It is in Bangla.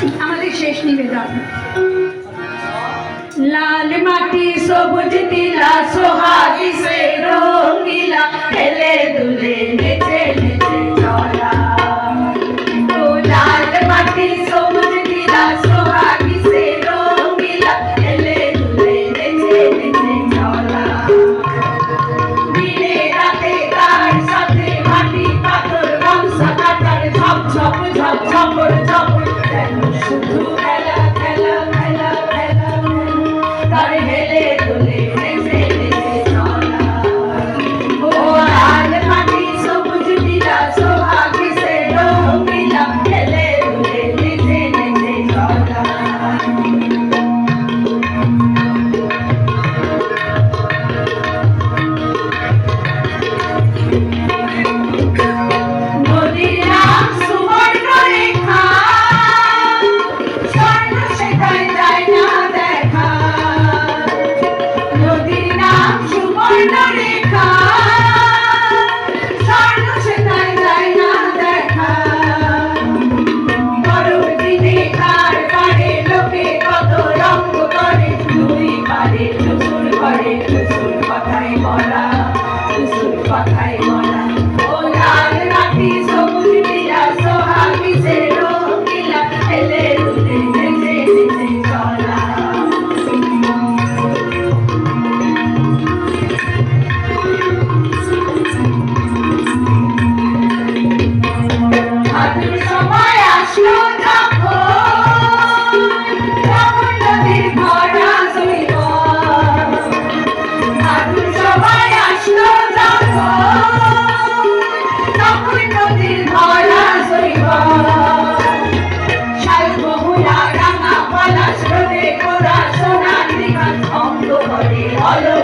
शेष लाल माटी सो बुझ तिला सोहा Pakai. Hello.